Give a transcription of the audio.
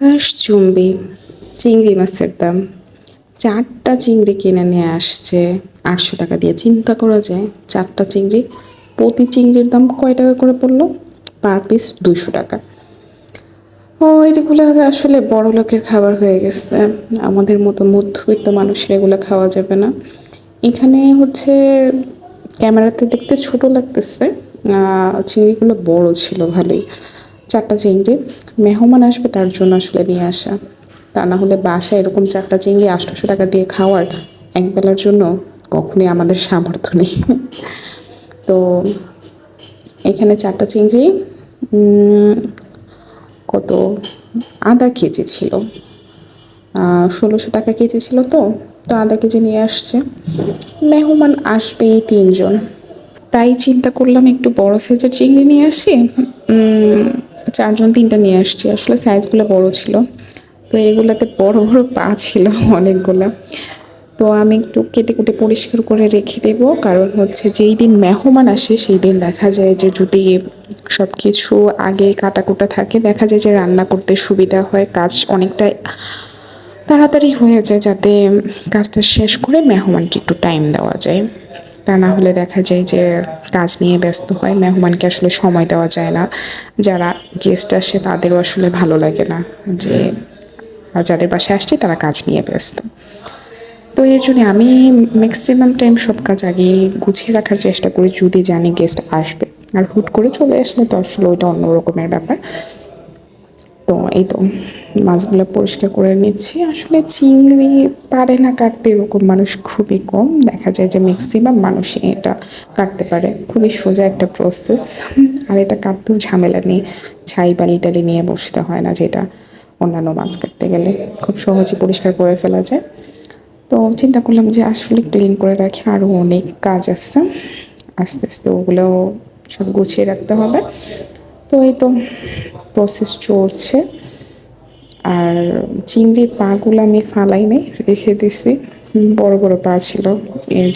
আকাশ চুম্বি, চিংড়ি মাছের দাম। চারটা চিংড়ি কিনে নিয়ে আসছে। আটশো টাকা দিয়ে চিন্তা করা যায়। চারটা চিংড়ি, প্রতি চিংড়ির দাম কয় টাকা করে পড়ল? পার পিস দুশো টাকা। ও, এগুলো আসলে বড় লোকের খাবার হয়ে গেছে। আমাদের মতো মধ্যবিত্ত মানুষের এগুলো খাওয়া যাবে না। এখানে হচ্ছে ক্যামেরাতে দেখতে ছোট লাগতেছে। চিংড়িগুলো বড় ছিল ভালোই। চারটা চিংড়ি মেহমান আসবে, তার জন্য আসলে নিয়ে আসা। তা না হলে বাসায় এরকম চারটা চিংড়ি আটশোশো টাকা দিয়ে খাওয়ার এক বেলার জন্য কখনোই আমাদের সামর্থ্য নেই। তো এখানে চারটা চিংড়ি কত? আধা কেজি ছিল। ষোলোশো টাকা কেজি ছিল তো তো আধা কেজি নিয়ে আসছে। মেহমান আসবেই তিনজন। তাই চিন্তা করলাম একটু বড় সাইজের চিংড়ি নিয়ে আসি। চারজন, তিনটা নিয়ে আসছি। আসলে সাইজগুলো বড় ছিল। তো এগুলাতে বড় বড় পা ছিল অনেকগুলা। তো আমি একটু কেটে কুটে পরিষ্কার করে রেখে দেবো। কারণ হচ্ছে যেই দিন মেহমান আসে, সেই দিন দেখা যায় যে যদি সব কিছু আগে কাটাকুটা থাকে, দেখা যায় যে রান্না করতে সুবিধা হয়, কাজ অনেকটা তাড়াতাড়ি হয়ে যায়, যাতে কাজটা শেষ করে মেহমানকে একটু টাইম দেওয়া যায়। তা না হলে দেখা যায় যে কাজ নিয়ে ব্যস্ত হয়। মেহমানকে আসলে সময় দেওয়া যায় না। যারা গেস্ট আসে তাদেরও আসলে ভালো লাগে না যে যাদের বাসায় আসছে তারা কাজ নিয়ে ব্যস্ত। তো এর জন্য আমি ম্যাক্সিমাম টাইম সব কাজ আগে গুছিয়ে রাখার চেষ্টা করি যদি জানি গেস্ট আসবে। আর হুট করে চলে আসলে তো আসলে ওইটা অন্য রকমের ব্যাপার। তো এই তো। মাছগুলো পরিষ্কার করে নিচ্ছি। আসলে চিংড়ি পারে না কাটতে, এরকম মানুষ খুবই কম। দেখা যায় যে ম্যাক্সিমাম মানুষ এটা কাটতে পারে। খুবই সোজা একটা প্রসেস আর এটা কাটতেও ঝামেলা নেই। ছাই বালি টালি নিয়ে বসতে হয় না যেটা অন্যান্য মাছ কাটতে গেলে। খুব সহজে পরিষ্কার করে ফেলা যায়। তো চিন্তা করলাম যে আসলে ক্লিন করে রাখি। আরও অনেক কাজ আছে। আস্তে আস্তে ওগুলো সব গুছিয়ে রাখতে হবে। তো এই তো প্রসেস চলছে। আর চিংড়ির পাগুলো আমি ফালাই নাই রেখে দিছি। বড় বড় পা ছিল এর